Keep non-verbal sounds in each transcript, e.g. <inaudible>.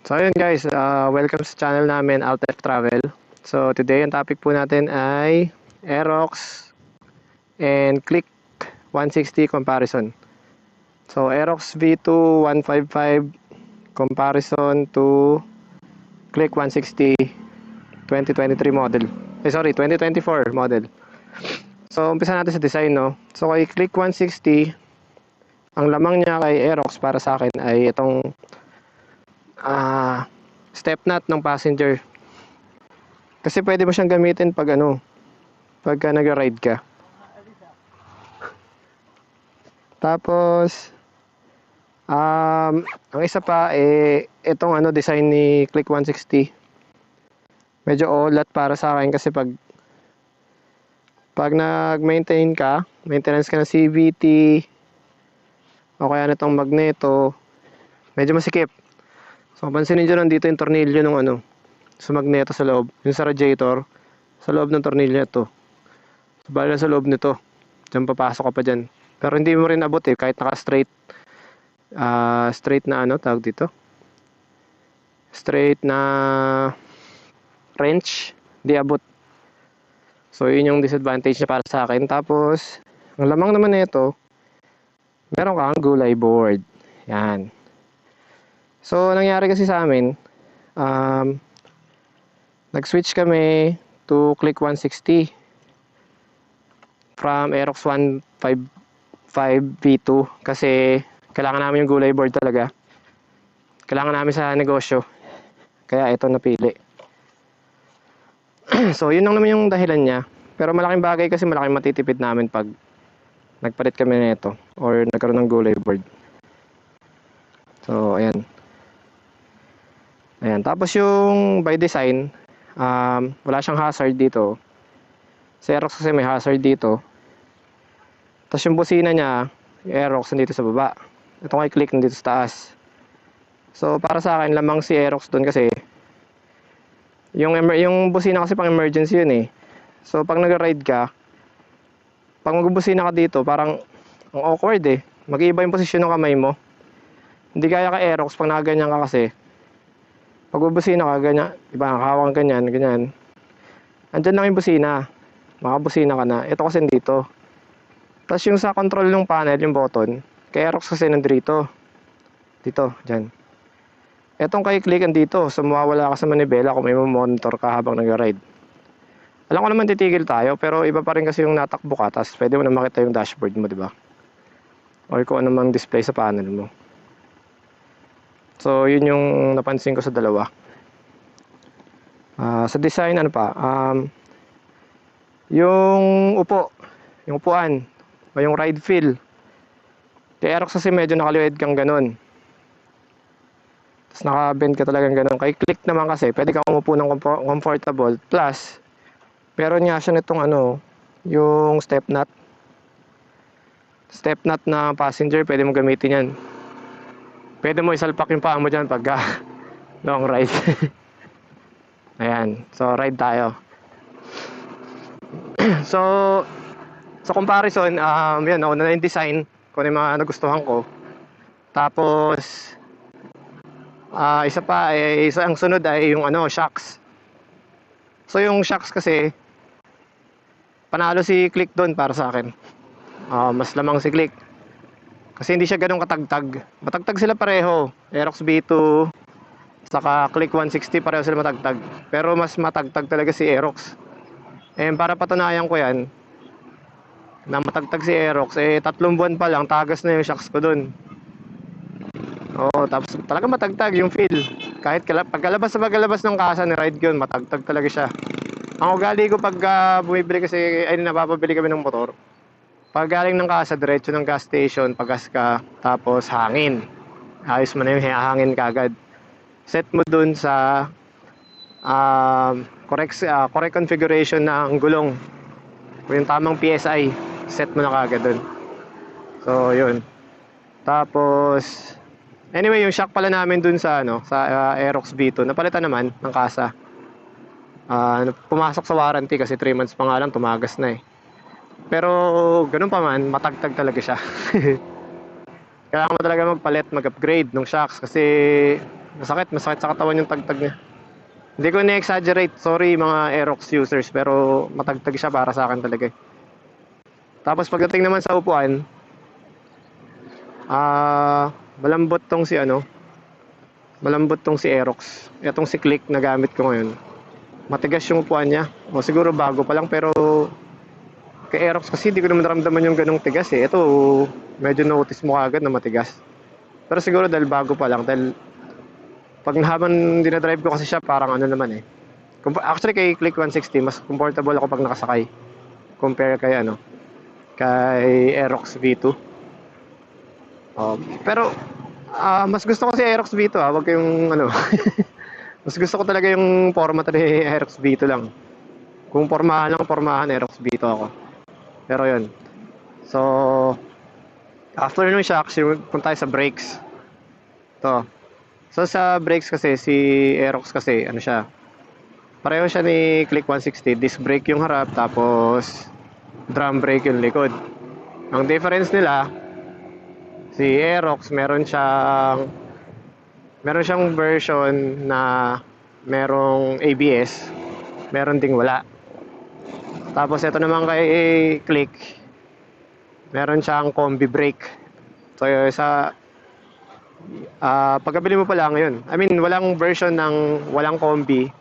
So ayun guys, uh, welcome sa channel namin, Altef Travel. So today ang topic po natin ay Aerox and Click 160 comparison. So Aerox V2 155 comparison to Click 160 2023 model. Eh sorry, 2024 model. So umpisa natin sa design no. So kay Click 160 ang lamang niya kay Aerox para sa akin ay itong ah step nut ng passenger. Kasi pwede mo siyang gamitin pag ano, pagka nag-ride ka. Tapos um, ang isa pa eh itong ano design ni Click 160. Medyo olat para sa akin kasi pag pag nag-maintain ka, maintenance ka ng CVT o kaya nitong magneto, medyo masikip. So, pansinin nyo nandito yung tornilyo ng ano, sa magneto sa loob. Yung sa radiator, sa loob ng tornilyo ito. So, bala sa loob nito. Diyan papasok ka pa dyan. Pero hindi mo rin abot eh, kahit naka-straight. ah straight na ano, tawag dito. Straight na wrench, di abot. So, yun yung disadvantage niya para sa akin. Tapos, ang lamang naman nito, meron kang gulay board. Yan. So, nangyari kasi sa amin, um, nag-switch kami to Click 160 from Aerox 155 V2 kasi kailangan namin yung gulay board talaga. Kailangan namin sa negosyo. Kaya ito napili. <clears throat> so, yun lang naman yung dahilan niya. Pero malaking bagay kasi malaking matitipid namin pag nagpalit kami nito or nagkaroon ng gulay board. So, ayan. Ayan. Tapos yung by design, um, wala siyang hazard dito. Sa Aerox kasi may hazard dito. Tapos yung busina niya, yung Aerox nandito sa baba. Ito kay click nandito sa taas. So, para sa akin, lamang si Aerox doon kasi yung, yung busina kasi pang emergency yun eh. So, pag nag-ride ka, pag magbubusina ka dito, parang ang awkward eh. Mag-iiba yung posisyon ng kamay mo. Hindi kaya ka Aerox pag nakaganyan ka kasi. Pag bubusina ka, ganyan, diba, nakahawak ka ganyan, ganyan. Andyan lang yung busina. Makabusina ka na. Ito kasi dito. Tapos yung sa control ng panel, yung button, kay Aerox kasi nandito. Dito, dyan. Etong kay click dito, so mawawala ka sa manibela kung may monitor ka habang nag-ride. Alam ko naman titigil tayo, pero iba pa rin kasi yung natakbo ka, tapos pwede mo na makita yung dashboard mo, di ba? Or kung ano mang display sa panel mo. So, yun yung napansin ko sa dalawa. Ah, sa design, ano pa? Um, yung upo, yung upuan, o yung ride feel. Kay Aerox kasi medyo nakaliwed kang ganun. Tapos naka-bend ka talagang ganun. Kay click naman kasi, pwede kang umupo ng comfort- comfortable. Plus, meron nga siya nitong ano, yung step nut. Step nut na passenger, pwede mo gamitin yan. Pwede mo isalpak yung paa mo dyan pagka <laughs> long ride. <laughs> Ayan. So, ride tayo. <clears throat> so, sa comparison, um, yan, nauna na yung design kung ano yung mga nagustuhan ko. Tapos, ah isa pa, eh, isa ang sunod ay yung ano, shocks. So, yung shocks kasi, panalo si Click doon para sa akin. Ah, mas lamang si Click. Kasi hindi siya ganun katagtag. Matagtag sila pareho. Aerox B2, saka Click 160 pareho sila matagtag. Pero mas matagtag talaga si Aerox. And para patunayan ko yan, na matagtag si Aerox, eh tatlong buwan pa lang, tagas na yung shocks ko dun. Oo, tapos talaga matagtag yung feel. Kahit kala, pagkalabas sa pagkalabas ng kasa ni ride yun, matagtag talaga siya. Ang ugali ko pag uh, bumibili kasi, ay napapabili kami ng motor, pag galing ng kasa, diretso ng gas station, paggas ka, tapos hangin. Ayos mo na yung hangin kagad. Set mo dun sa um, correct, ah, correct configuration ng gulong. Kung yung tamang PSI, set mo na kagad dun. So, yun. Tapos, anyway, yung shock pala namin dun sa, ano, sa ah, Aerox V2, napalitan naman ng kasa. Ah, pumasok sa warranty kasi 3 months pa nga lang, tumagas na eh. Pero ganun pa man, matagtag talaga siya. <laughs> Kailangan mo talaga magpalit, mag-upgrade ng shocks kasi Masakit, masakit sa katawan yung tagtag niya. Hindi ko na-exaggerate. Sorry mga Aerox users, pero matagtag siya para sa akin talaga. eh. Tapos pagdating naman sa upuan, ah, malambot tong si ano, malambot tong si Aerox. Itong si Click na gamit ko ngayon. Matigas yung upuan niya. O siguro bago pa lang pero kay Aerox kasi hindi ko naman naramdaman yung ganong tigas eh. Ito, medyo notice mo agad na matigas. Pero siguro dahil bago pa lang, dahil pag habang dinadrive ko kasi siya, parang ano naman eh. Actually, kay Click 160, mas comfortable ako pag nakasakay. Compare kay ano, kay Aerox V2. Um, pero, ah, mas gusto ko si Aerox V2 ah, wag kayong ano. <laughs> mas gusto ko talaga yung format ni Aerox V2 lang. Kung pormahan lang, pormahan Aerox V2 ako. Pero yun. So, after nung shocks, punta tayo sa brakes. To. So sa brakes kasi, si Aerox kasi, ano siya, pareho siya ni Click 160, disc brake yung harap, tapos drum brake yung likod. Ang difference nila, si Aerox, meron siyang, meron siyang version na merong ABS, meron ding wala. Tapos ito naman kay Click, meron siyang combi brake. So sa Ah, pagkabili mo pa lang ngayon. I mean, walang version ng walang combi.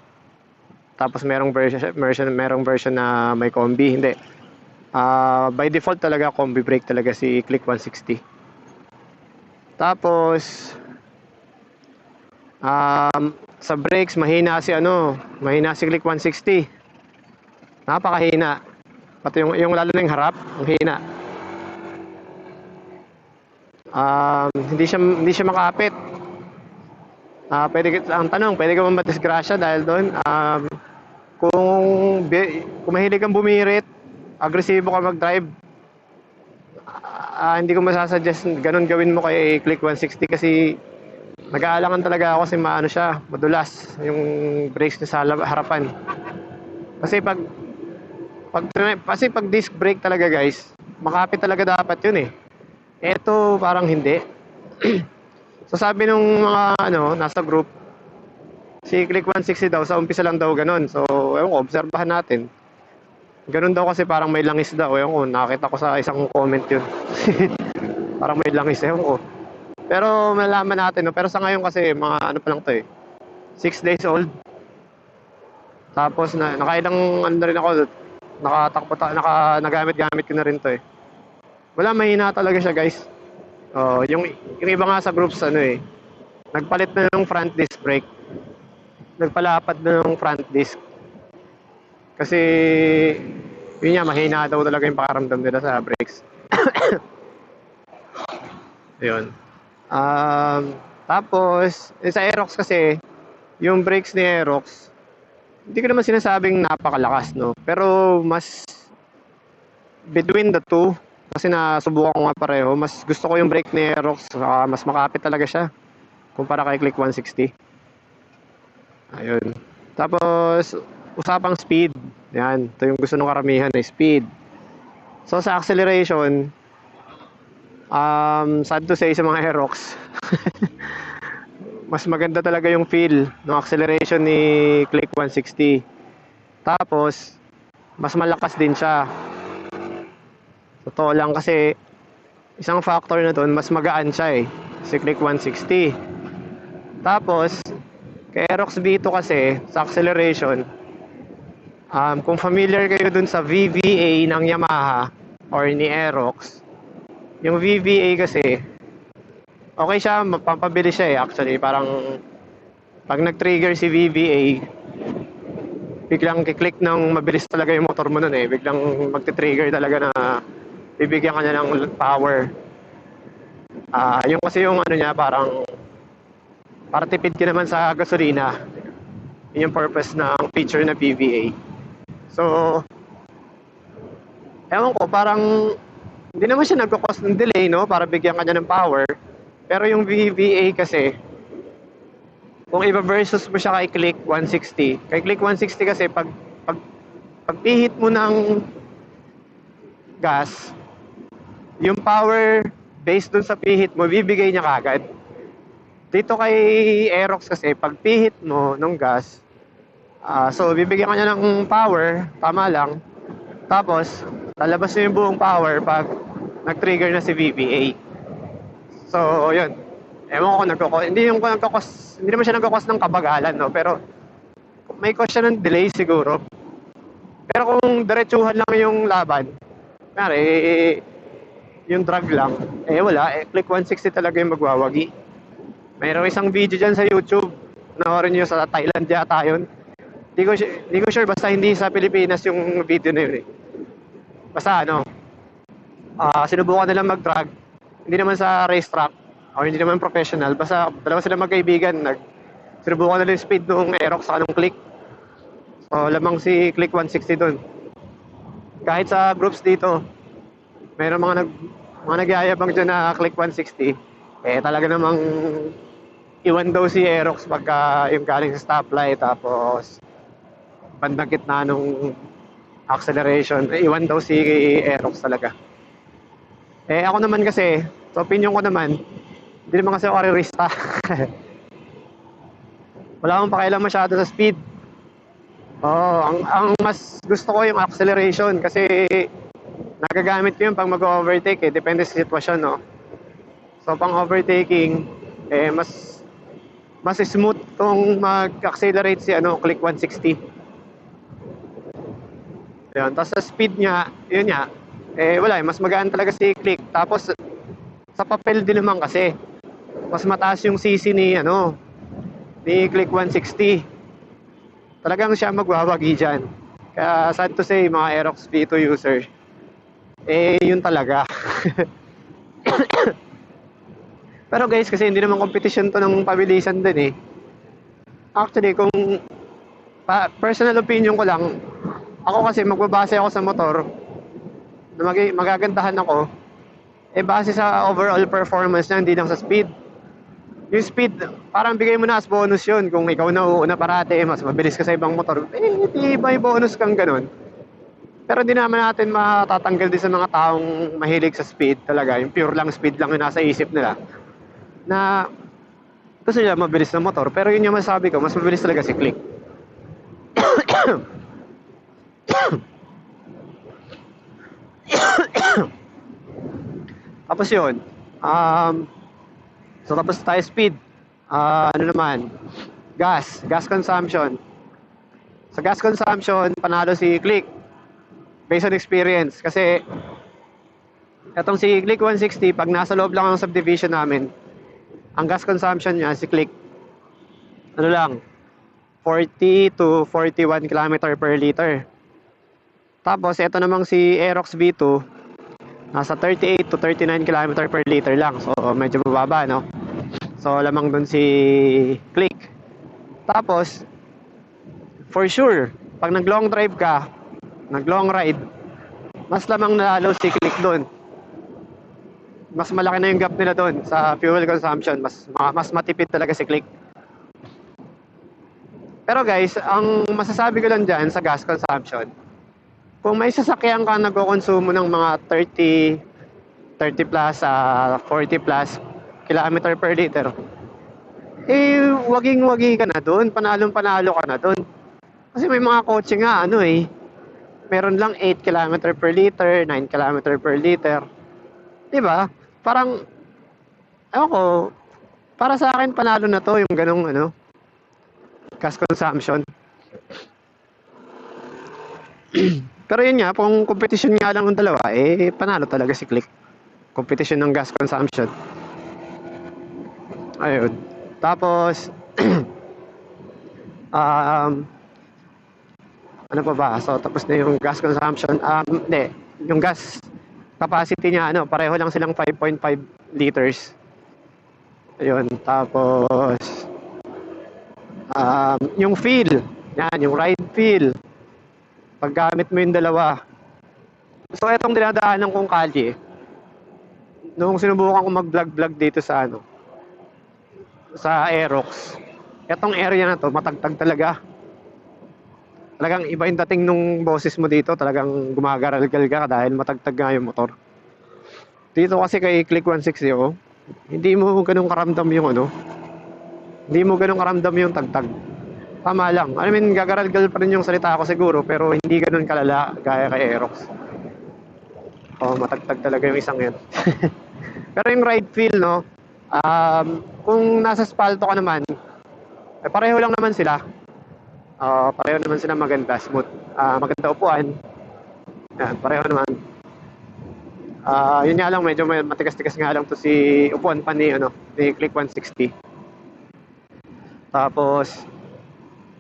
Tapos merong version, version merong version na may combi, hindi. Ah, by default talaga combi brake talaga si Click 160. Tapos um, sa brakes mahina si ano, mahina si Click 160. Napakahina. Pati yung, yung lalo na yung harap, ang hina um, hindi siya hindi siya makapit. Ah, pwede ka- ang tanong, pwede ka ba madisgrasya dahil doon? Um, kung kung mahilig kang bumirit, agresibo ka mag-drive, ah, hindi ko masasuggest ganun gawin mo kay Click 160 kasi nag-aalangan talaga ako kasi maano siya, madulas yung brakes niya sa harapan. Kasi pag pag kasi pag disc brake talaga guys, makapit talaga dapat yun eh. Eto parang hindi. <clears throat> so sabi nung mga ano, nasa group, si Click 160 daw, sa umpisa lang daw ganun. So, ewan ko, obserbahan natin. Ganun daw kasi parang may langis daw. Ewan ko, nakita ko sa isang comment yun. <laughs> parang may langis, ewan ko. Pero malaman natin, no? pero sa ngayon kasi mga ano pa lang to eh. 6 days old. Tapos na nakailang ano rin ako, nakatakbo ta, naka nagamit-gamit ko na rin to eh. Wala, mahina talaga siya, guys. Oh, yung, yung iba nga sa groups, ano eh, nagpalit na ng front disc brake. Nagpalapat na ng front disc. Kasi, yun nga, mahina daw talaga yung pakaramdam nila sa brakes. <coughs> Ayun. Um, tapos, eh, sa Aerox kasi, yung brakes ni Aerox, hindi ko naman sinasabing napakalakas, no? Pero mas between the two, kasi nasubukan ko nga pareho, mas gusto ko yung brake ni Aerox, saka mas makapit talaga siya kumpara kay Click 160. Ayun. Tapos, usapang speed. Yan, ito yung gusto ng karamihan eh, speed. So sa acceleration, um, sad to say sa mga Aerox, <laughs> mas maganda talaga yung feel ng acceleration ni Click 160. Tapos, mas malakas din siya. Totoo lang kasi isang factor na doon, mas magaan siya eh. Si Click 160. Tapos, kay Aerox V2 kasi, sa acceleration, um, kung familiar kayo dun sa VVA ng Yamaha or ni Aerox, yung VVA kasi, okay siya, mapapabilis siya eh actually. Parang, pag nag-trigger si VVA, biglang kiklik ng mabilis talaga yung motor mo nun eh. Biglang magti-trigger talaga na bibigyan ka niya ng power. Ah, yung kasi yung ano niya parang para tipid ka naman sa gasolina. Yun yung purpose ng feature na PVA. So, ewan ko, parang hindi naman siya nagkakos ng delay, no? Para bigyan ka niya ng power. Pero yung VVA kasi, kung iba versus mo siya kay Click 160, kay Click 160 kasi pag pag pag pihit mo ng gas, yung power based dun sa pihit mo, bibigay niya kagad. Dito kay Aerox kasi, pag pihit mo ng gas, ah, so bibigyan ka niya ng power, tama lang. Tapos, lalabas na yung buong power pag nag-trigger na si VBA. So, yun. Ewan ko kung nagkakos, hindi yung nagkakos, hindi naman siya nagkakos ng kabagalan, no? Pero, may cause siya ng delay siguro. Pero kung diretsuhan lang yung laban, eh, yung drag lang, eh wala, eh, click 160 talaga yung magwawagi. Mayroong isang video dyan sa YouTube, panoorin nyo sa Thailand yata yun. Di ko, su- di ko sure, basta hindi sa Pilipinas yung video na yun eh. Basta ano, ah sinubukan nila mag-drag, hindi naman sa racetrack, o hindi naman professional, basta dalawa sila magkaibigan, nag, sinubukan nila yung speed nung Aerox sa anong click. So, lamang si Click 160 doon. Kahit sa groups dito, meron mga nag mga nagyayabang dyan na Click 160. Eh, talaga namang iwan daw si Aerox pagka yung galing sa stoplight tapos bandang gitna nung acceleration. Eh, iwan daw si Aerox talaga. Eh, ako naman kasi, sa opinion ko naman, hindi naman kasi ako karirista. <laughs> Wala akong pakialam masyado sa speed. Oo, ang, ang mas gusto ko yung acceleration kasi nagagamit ko yun pag mag-overtake eh. Depende sa sitwasyon, no? So, pang overtaking, eh, mas mas smooth tong mag-accelerate si ano, click 160. Yun. Tapos sa speed niya, yun nga, eh wala eh, mas magaan talaga si click. Tapos sa papel din naman kasi, mas mataas yung CC ni ano, ni click 160 talagang siya magwawagi dyan. Kaya sad to say, mga Aerox V2 user, eh, yun talaga. <coughs> Pero guys, kasi hindi naman competition to ng pabilisan din eh. Actually, kung pa, personal opinion ko lang, ako kasi magbabase ako sa motor, na mag magagandahan ako, eh base sa overall performance niya, hindi lang sa speed. Yung speed, parang bigay mo na as bonus yun. Kung ikaw na uuna parate, mas mabilis ka sa ibang motor, eh, di may bonus kang ganun. Pero di naman natin matatanggal din sa mga taong mahilig sa speed talaga. Yung pure lang speed lang yung nasa isip nila. Na gusto nila mabilis na motor. Pero yun yung masabi ko, mas mabilis talaga si Click. <coughs> <coughs> <coughs> Tapos yun, um, So tapos tayo speed. Ah, ano naman? Gas, gas consumption. Sa gas consumption, panalo si Click. Based on experience kasi etong si Click 160 pag nasa loob lang ng subdivision namin, ang gas consumption niya si Click ano lang 40 to 41 km per liter. Tapos ito namang si Aerox V2 nasa 38 to 39 km per liter lang. So, medyo mababa, no? So, lamang dun si Click. Tapos, for sure, pag nag-long drive ka, nag-long ride, mas lamang nalalo si Click dun. Mas malaki na yung gap nila dun sa fuel consumption. Mas, ma- mas matipid talaga si Click. Pero guys, ang masasabi ko lang dyan sa gas consumption, kung may sasakyan ka nagkokonsumo ng mga 30 30 plus ah 40 plus kilometer per liter. Eh waging wagi ka na doon panalong panalo ka na doon kasi may mga kotse nga ano eh meron lang 8 km per liter 9 km per liter. Ba? Parang ewan ko para sa akin panalo na to yung ganong ano gas consumption <clears throat> Pero yun nga, kung competition nga lang ng dalawa, eh, panalo talaga si Click. Competition ng gas consumption. Ayun. Tapos, <clears throat> um, ano pa ba? So, tapos na yung gas consumption. Um, hindi. Yung gas capacity niya, ano, pareho lang silang 5.5 liters. Ayun. Tapos, um, yung feel. Yan, yung ride feel paggamit mo yung dalawa. So, etong dinadaanan kong kalye, nung sinubukan ko mag-vlog-vlog dito sa ano, sa Aerox, etong area na to, matagtag talaga. Talagang iba yung dating nung boses mo dito, talagang gumagaralgal ka dahil matagtag nga yung motor. Dito kasi kay Click 160, oh, hindi mo ganun karamdam yung ano, Hindi mo ganun karamdam yung tagtag. Tama lang. I mean, gagaral-gal pa rin yung salita ko siguro, pero hindi ganun kalala gaya kay Aerox. Oh, matagtag talaga yung isang yun. <laughs> pero yung ride feel, no? Um, kung nasa spalto ka naman, eh, pareho lang naman sila. Ah, pareho naman sila maganda, smooth. Ah, maganda upuan. Yan, pareho naman. Ah, yun nga lang medyo matigas-tigas nga lang to si upuan pa ni ano, ni Click 160. Tapos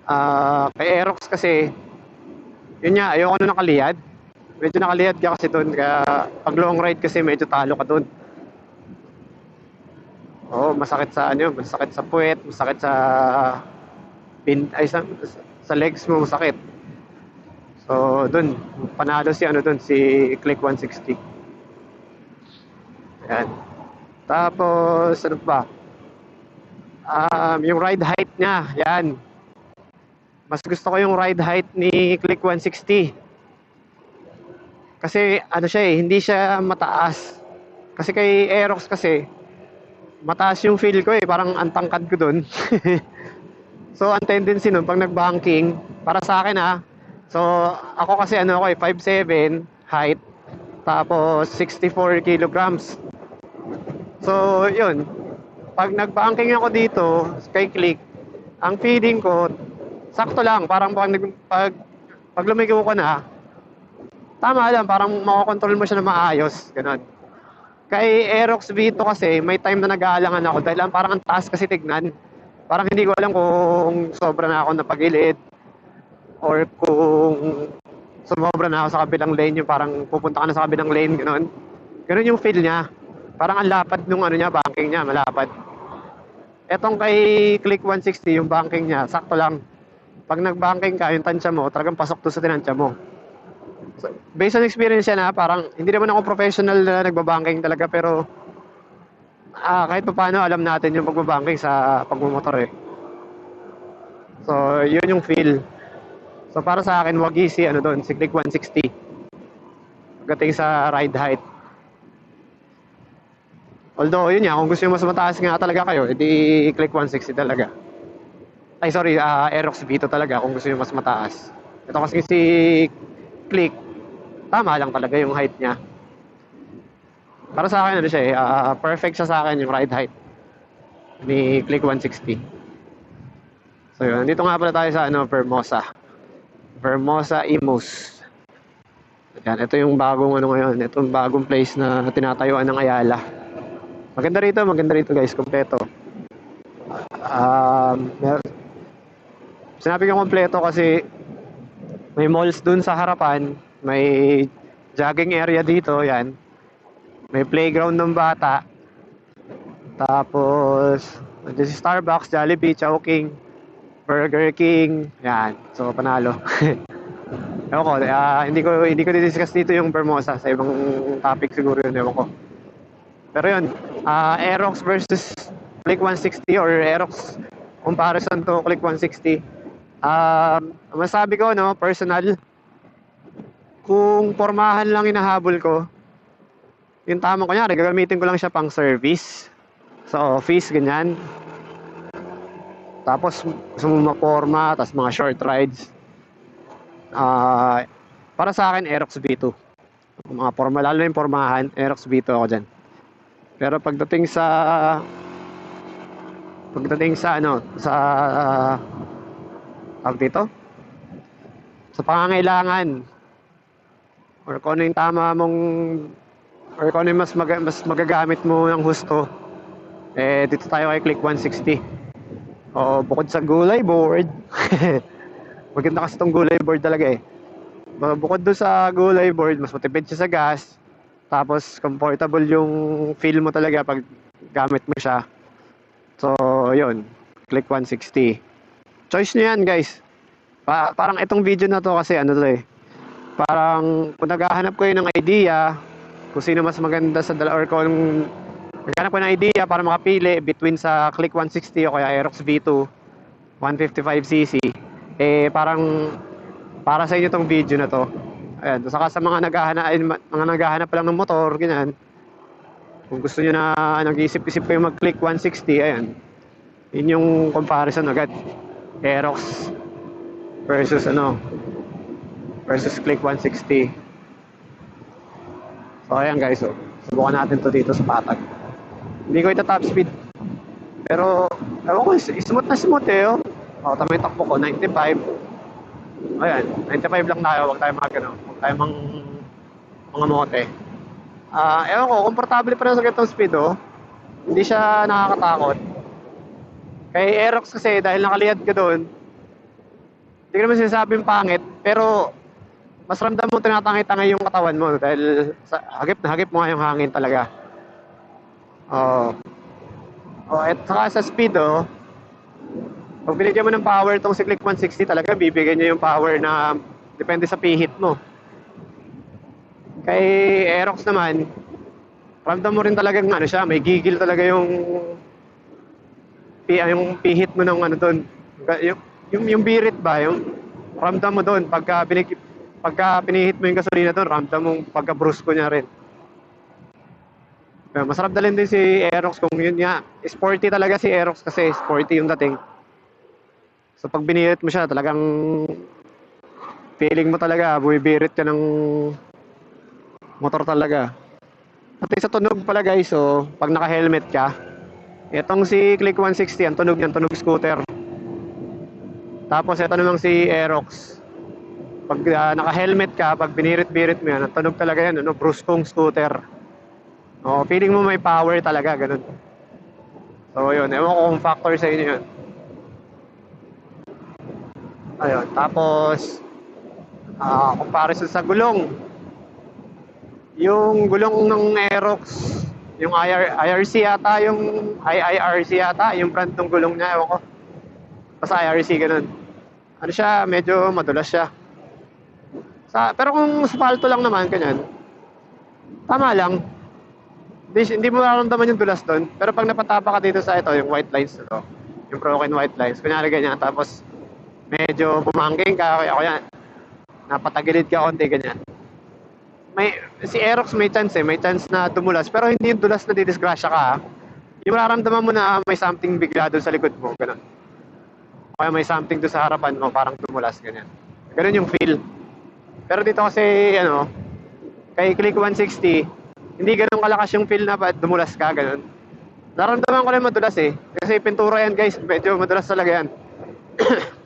ah kay Aerox kasi yun nga ayoko na nakaliyad. Medyo nakaliyad ka kasi doon kaya pag long ride kasi medyo talo ka doon. Oo, masakit sa ano, masakit sa puwet, masakit sa pin ay sa, sa legs mo masakit. So, doon panalo si ano doon si Click 160. Ayan. Tapos, ano pa? Um, yung ride height niya, yan. Mas gusto ko yung ride height ni Click 160. Kasi, ano siya eh, hindi siya mataas. Kasi kay Aerox kasi, mataas yung feel ko eh, parang antangkad ko dun. <laughs> so, ang tendency nun, pag nag-banking, para sa akin ah, so, ako kasi ano ako eh, 5'7", height, tapos 64 kilograms. So, yun. Pag nag-banking ako dito, kay Click, ang feeling ko, sakto lang. Parang pag, pag, pag lumigaw ko na, tama lang, parang makakontrol mo siya na maayos. Ganun. Kay Aerox Vito kasi, may time na nag-aalangan ako dahil ang parang ang taas kasi tignan. Parang hindi ko alam kung sobra na ako napagilid or kung sumobra na ako sa kabilang lane, yung parang pupunta ka na sa kabilang lane, gano'n. Ganun yung feel niya. Parang ang lapad nung ano niya, banking niya, malapad. Etong kay Click 160, yung banking niya, sakto lang. Pag nag-banking ka, yung tansya mo, talagang pasok to sa tinansya mo. So, based on experience yan ha, parang hindi naman ako professional na nagbabanking talaga, pero ah, kahit pa paano, alam natin yung pagbabanking sa pagmumotor eh. So, yun yung feel. So, para sa akin, wag easy, ano doon, si Click 160. Pagdating sa ride height. Although, yun nga, kung gusto nyo mas mataas nga talaga kayo, edi click 160 talaga. Ay, sorry, uh, Aerox Vito talaga kung gusto nyo mas mataas. Ito kasi si Click, tama lang talaga yung height niya. Para sa akin, ano siya eh, ah, perfect siya sa akin yung ride height ni Click 160. So yun, dito nga pala tayo sa ano, Vermosa. Vermosa Imus. Yan, ito yung bagong ano ngayon, ito yung bagong place na tinatayuan ng Ayala. Maganda rito, maganda rito guys, kompleto. Um, mer- sinabi ko kompleto kasi may malls dun sa harapan, may jogging area dito, yan. May playground ng bata. Tapos, this is Starbucks, Jollibee, Chowking, Burger King, yan. So, panalo. <laughs> Ewan ko, ah, hindi ko hindi ko di-discuss dito yung Bermosa sa ibang topic siguro yun, ewan ko. Pero yun, ah Aerox versus Click 160 or Aerox comparison to Click 160. Um, masabi ko, no, personal, kung pormahan lang inahabol ko, yung tamang kunyari, gagamitin ko lang siya pang service sa office, ganyan. Tapos, gusto mo maporma, tapos mga short rides. Ah, para sa akin, Aerox V2. Mga forma, lalo yung pormahan, Aerox V2 ako dyan. Pero pagdating sa pagdating sa ano, sa uh, tawag dito? Sa pangangailangan or kung ano yung tama mong or kung ano yung mas, mag, mas magagamit mo ng husto eh dito tayo kay Click 160 o bukod sa gulay board <laughs> maganda kasi itong gulay board talaga eh bukod doon sa gulay board mas matipid siya sa gas tapos comfortable yung feel mo talaga pag gamit mo siya. So, yun. Click 160. Choice nyo yan, guys. Pa parang itong video na to kasi ano to eh. Parang kung naghahanap kayo ng idea kung sino mas maganda sa dala or kung naghahanap ko ng idea para makapili between sa Click 160 o kaya Aerox V2 155cc eh parang para sa inyo tong video na to Ayan, saka sa mga naghahanap, mga naghahanap lang ng motor, ganyan. Kung gusto niyo na nag-iisip-isip kayo mag-click 160, ayan. Yun yung comparison agad. Aerox versus ano versus Click 160. So ayan guys, oh. subukan natin to dito sa patag. Hindi ko ito top speed. Pero, ewan ko, smooth na smooth eh. Oh. O, tama yung takbo ko, 95. Ayan, 95 lang tayo, huwag tayo mag, ano, huwag tayo mang, mga mote. Ah, ewan ko, komportable pa rin sa ganitong speed, oh. Hindi siya nakakatakot. Kay Aerox kasi, dahil nakaliyad ka doon, hindi ko naman sinasabing pangit, pero mas ramdam mo tinatangay-tangay yung katawan mo dahil sa, hagip na hagip mo nga yung hangin talaga. Oo. Oh, at saka sa speed, oh, pag binigyan mo ng power tong si Click 160, talaga bibigyan niya yung power na depende sa pihit mo. Kay Aerox naman, ramdam mo rin talaga ano siya, may gigil talaga yung yung pihit mo ng ano doon. Yung, yung, yung birit ba, yung ramdam mo doon pagka binig, pagka pinihit mo yung gasolina doon, ramdam mo pagka brusco niya rin. Uh, masarap dalhin din si Aerox kung yun nga. Sporty talaga si Aerox kasi sporty yung dating. So pag binirit mo siya, talagang feeling mo talaga, bumibirit ka ng motor talaga. Pati sa tunog pala guys, so pag naka-helmet ka, itong si Click 160, ang tunog niyan, tunog scooter. Tapos ito namang si Aerox. Pag ah, naka-helmet ka, pag binirit-birit mo yan, ang tunog talaga yan, ano, bruskong scooter. Oh, feeling mo may power talaga, ganun. So, yun. Ewan ko kung factor sa inyo yun. Ayun. Tapos, ah comparison sa gulong. Yung gulong ng Aerox, yung IR, IRC yata, yung IIRC yata, yung brand ng gulong niya, ewan ko. Basta IRC, ganun. Ano siya, medyo madulas siya. Sa, pero kung asfalto lang naman, ganyan, tama lang. Hindi, hindi mo mararamdaman yung dulas doon. Pero pag napatapa ka dito sa ito, yung white lines na yung broken white lines, kunyari ganyan, tapos medyo bumangking ka, kaya kaya napatagilid ka konti, ganyan. May, si Aerox may chance eh, may chance na dumulas, pero hindi yung dulas na didisgrasya ka. ha. Yung mararamdaman mo na may something bigla doon sa likod mo, ganun. Kaya may something doon sa harapan mo, parang dumulas, ganyan. Ganun yung feel. Pero dito kasi, ano, kay Click 160, hindi ganun kalakas yung feel na dumulas ka, ganun. Naramdaman ko lang madulas eh. Kasi pintura yan guys, medyo madulas talaga yan. <coughs>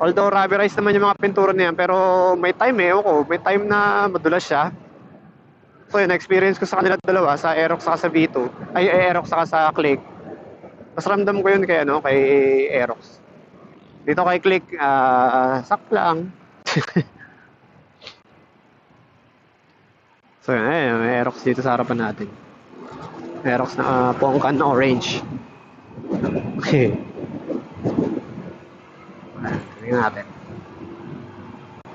Although rubberized naman yung mga pintura niyan, pero may time eh, ako, may time na madulas siya. So yun, experience ko sa kanila dalawa, sa Aerox saka sa V2, ay Aerox saka sa Click. Mas ramdam ko yun kay, ano, kay Aerox. Dito kay Click, ah, sak lang. <laughs> So yun, ayun, may Aerox dito sa harapan natin. Aerox na uh, pongkan orange. Okay. <laughs> Tingnan natin.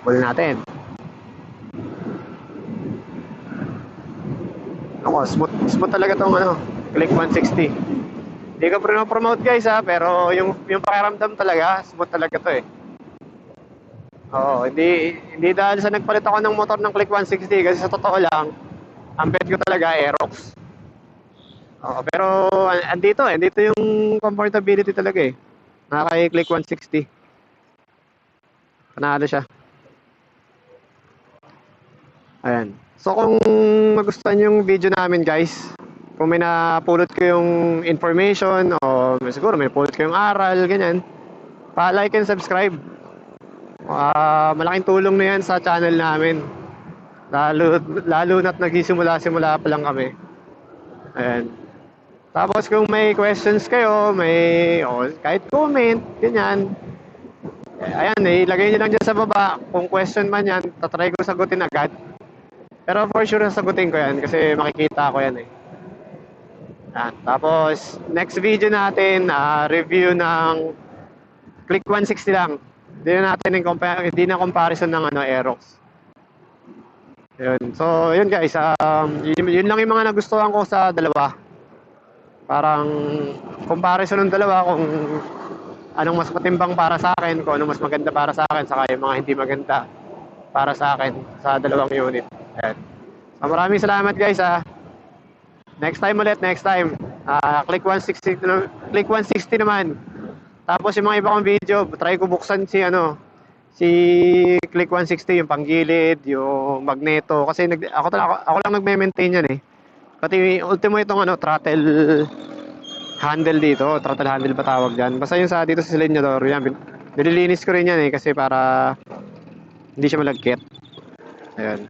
Pull natin. Ako, smooth, smooth talaga tong ano, Click 160. Hindi ko promote guys ha, pero yung, yung pakiramdam talaga, smooth talaga to eh. Oo, hindi, hindi dahil sa nagpalit ako ng motor ng Click 160 kasi sa totoo lang, ang bet ko talaga Aerox. Oo, pero an- andito eh, andito yung comfortability talaga eh. Nakaka Click 160. Panalo siya. Ayan. So kung magustuhan yung video namin guys, kung may napulot ko yung information o siguro may napulot ko yung aral, ganyan, pa-like and subscribe. Ah, malaking tulong na yan sa channel namin. Lalo, lalo na't nagsisimula-simula pa lang kami. Ayan. Tapos kung may questions kayo, may o, kahit comment, ganyan. Ayan, ilagay nyo lang dyan sa baba. Kung question man yan, tatry ko sagutin agad. Pero for sure sagutin ko yan kasi makikita ko yan eh. Ayan. Tapos, next video natin, ah, review ng Click 160 lang. Hindi na natin yung compa- hindi na comparison ng ano Aerox. Yun. So, yun guys, um, yun, yun lang yung mga nagustuhan ko sa dalawa. Parang comparison ng dalawa kung anong mas matimbang para sa akin, kung anong mas maganda para sa akin, saka yung mga hindi maganda para sa akin sa dalawang unit. Ayan. So, maraming salamat guys ah. Next time ulit, next time. Ah, click 160 na- click 160 naman. Tapos yung mga iba kong video, try ko buksan si ano, si click 160 yung panggilid, yung magneto kasi nag, ako ako, ako lang nagme-maintain yan eh. Pati ultimo itong ano, throttle handle dito, throttle handle ba tawag diyan. Basta yung sa dito sa silinyador, yan nililinis ko rin yan eh kasi para hindi siya malagkit. Ayan.